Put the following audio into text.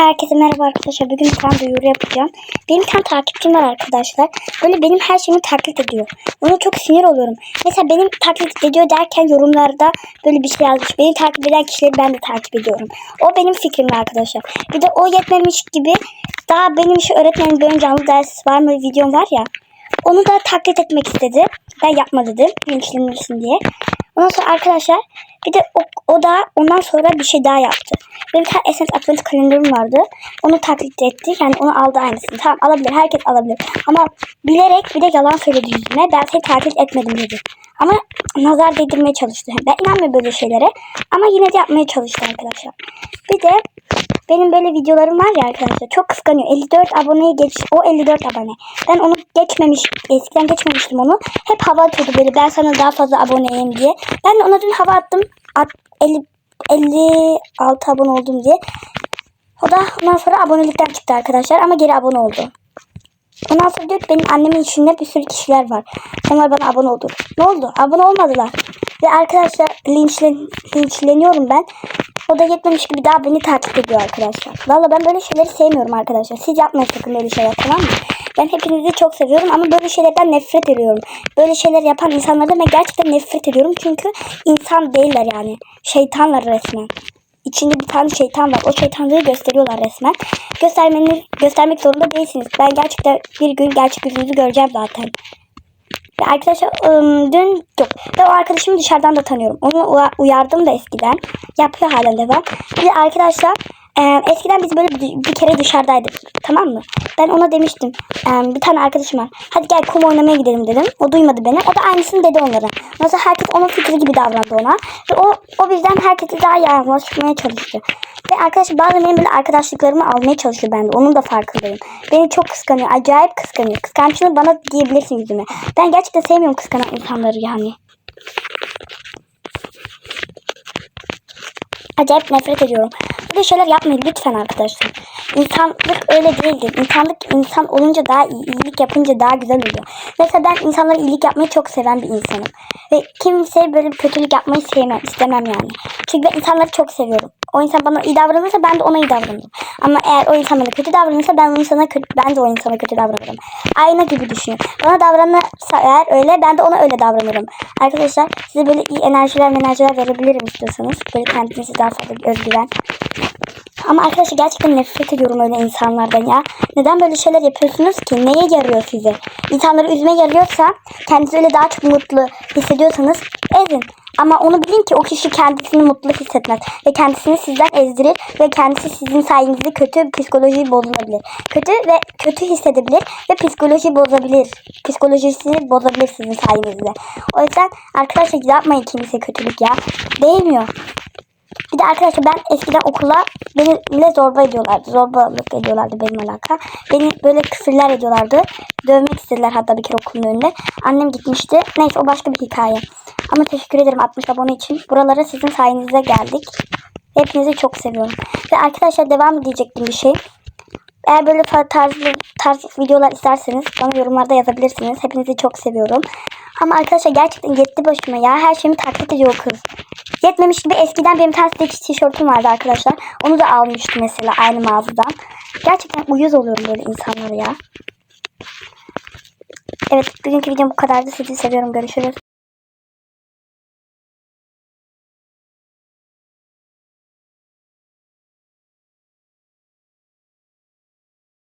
Herkese merhaba arkadaşlar. Bugün bir tane duyuru yapacağım. Benim tane takipçim var arkadaşlar. Böyle benim her şeyimi taklit ediyor. Ona çok sinir oluyorum. Mesela benim taklit ediyor derken yorumlarda böyle bir şey yazmış. Beni takip eden kişileri ben de takip ediyorum. O benim fikrim arkadaşlar. Bir de o yetmemiş gibi daha benim şu öğretmenin böyle canlı ders var mı videom var ya. Onu da taklit etmek istedi. Ben yapma dedim. Linçlenirsin diye. Ondan sonra arkadaşlar bir de o, o da ondan sonra bir şey daha yaptı. Benim bir tane Essence Advent kalenderim vardı. Onu taklit etti. Yani onu aldı aynısını. Tamam alabilir. Herkes alabilir. Ama bilerek bir de yalan söyledi yüzüme. Ben seni taklit etmedim dedi. Ama nazar değdirmeye çalıştı. Ben inanmıyorum böyle şeylere. Ama yine de yapmaya çalıştı arkadaşlar. Bir de benim böyle videolarım var ya arkadaşlar. Çok kıskanıyor. 54 aboneye geç. O 54 abone. Ben onu geçmemiş. Eskiden geçmemiştim onu. Hep hava atıyordu böyle. Ben sana daha fazla aboneyim diye. Ben de ona dün hava attım. At, 50, 56 abone oldum diye. O da ondan sonra abonelikten çıktı arkadaşlar. Ama geri abone oldu. Ondan sonra diyor ki benim annemin içinde bir sürü kişiler var. Onlar bana abone oldu. Ne oldu? Abone olmadılar. Ve arkadaşlar linçlen, linçleniyorum ben. O da yetmemiş gibi daha beni takip ediyor arkadaşlar. Valla ben böyle şeyleri sevmiyorum arkadaşlar. Siz yapmayın sakın böyle şeyler tamam mı? Ben hepinizi çok seviyorum ama böyle şeylerden nefret ediyorum. Böyle şeyler yapan insanlardan ben gerçekten nefret ediyorum. Çünkü insan değiller yani. Şeytanlar resmen. İçinde bir tane şeytan var. O şeytanlığı gösteriyorlar resmen. Göstermeni, göstermek zorunda değilsiniz. Ben gerçekten bir gün gerçek yüzünüzü göreceğim zaten. Arkadaşlar ım, dün yok. Ben o arkadaşımı dışarıdan da tanıyorum. Onu uya- uyardım da eskiden. Yapıyor halen devam. Bir de arkadaşlar e, eskiden biz böyle bir, bir kere dışarıdaydık. Tamam mı? Ben ona demiştim. e, bir tane arkadaşım var. Hadi gel kum oynamaya gidelim dedim. O duymadı beni. O da aynısını dedi onlara. Nasıl herkes onun fikri gibi davrandı ona. Ve o, o bizden herkesi daha yaklaşmaya çalıştı. Ve arkadaşlar bazen benim böyle arkadaşlıklarımı almaya çalışıyor bende. Onun da farkındayım. Beni çok kıskanıyor. Acayip kıskanıyor. Kıskançlığını bana diyebilirsin yüzüme. Ben gerçekten sevmiyorum kıskanan insanları yani. Acayip nefret ediyorum. Böyle şeyler yapmayın lütfen arkadaşlar. İnsanlık öyle değildir. İnsanlık insan olunca daha iyi, iyilik yapınca daha güzel oluyor. Mesela ben insanlara iyilik yapmayı çok seven bir insanım. Ve kimseye böyle bir kötülük yapmayı sevmem, istemem yani. Çünkü ben insanları çok seviyorum. O insan bana iyi davranırsa ben de ona iyi davranırım. Ama eğer o insan bana kötü davranırsa ben o insana kötü, ben de o insana kötü davranırım. Ayna gibi düşünün. Bana davranırsa eğer öyle ben de ona öyle davranırım. Arkadaşlar size böyle iyi enerjiler enerjiler verebilirim istiyorsanız. Böyle kendinize daha fazla özgüven. Ama arkadaşlar gerçekten nefret ediyorum öyle insanlardan ya. Neden böyle şeyler yapıyorsunuz ki? Neye yarıyor size? İnsanları üzme yarıyorsa kendinizi öyle daha çok mutlu hissediyorsanız ezin. Ama onu bilin ki o kişi kendisini mutlu hissetmez. Ve kendisini sizden ezdirir. Ve kendisi sizin sayenizde kötü psikoloji bozulabilir. Kötü ve kötü hissedebilir. Ve psikoloji bozabilir. Psikolojisini bozabilir sizin sayenizde. O yüzden arkadaşlar yapmayın kimse kötülük ya. Değmiyor. Bir de arkadaşlar ben eskiden okula benimle zorba ediyorlardı. Zorbalık ediyorlardı benim alaka. Beni böyle küfürler ediyorlardı. Dövmek istediler hatta bir kere okulun önünde. Annem gitmişti. Neyse o başka bir hikaye. Ama teşekkür ederim 60 abone için. Buralara sizin sayenizde geldik. Hepinizi çok seviyorum. Ve arkadaşlar devam edecektim bir şey. Eğer böyle fa- tarz, videolar isterseniz bana yorumlarda yazabilirsiniz. Hepinizi çok seviyorum. Ama arkadaşlar gerçekten yetti başıma ya. Her şeyimi taklit ediyor kız. Yetmemiş gibi eskiden benim Stitch tişörtüm vardı arkadaşlar. Onu da almıştım mesela aynı mağazadan. Gerçekten uyuz oluyorum böyle insanlara ya. Evet bugünkü videom bu kadardı. Sizi seviyorum. Görüşürüz.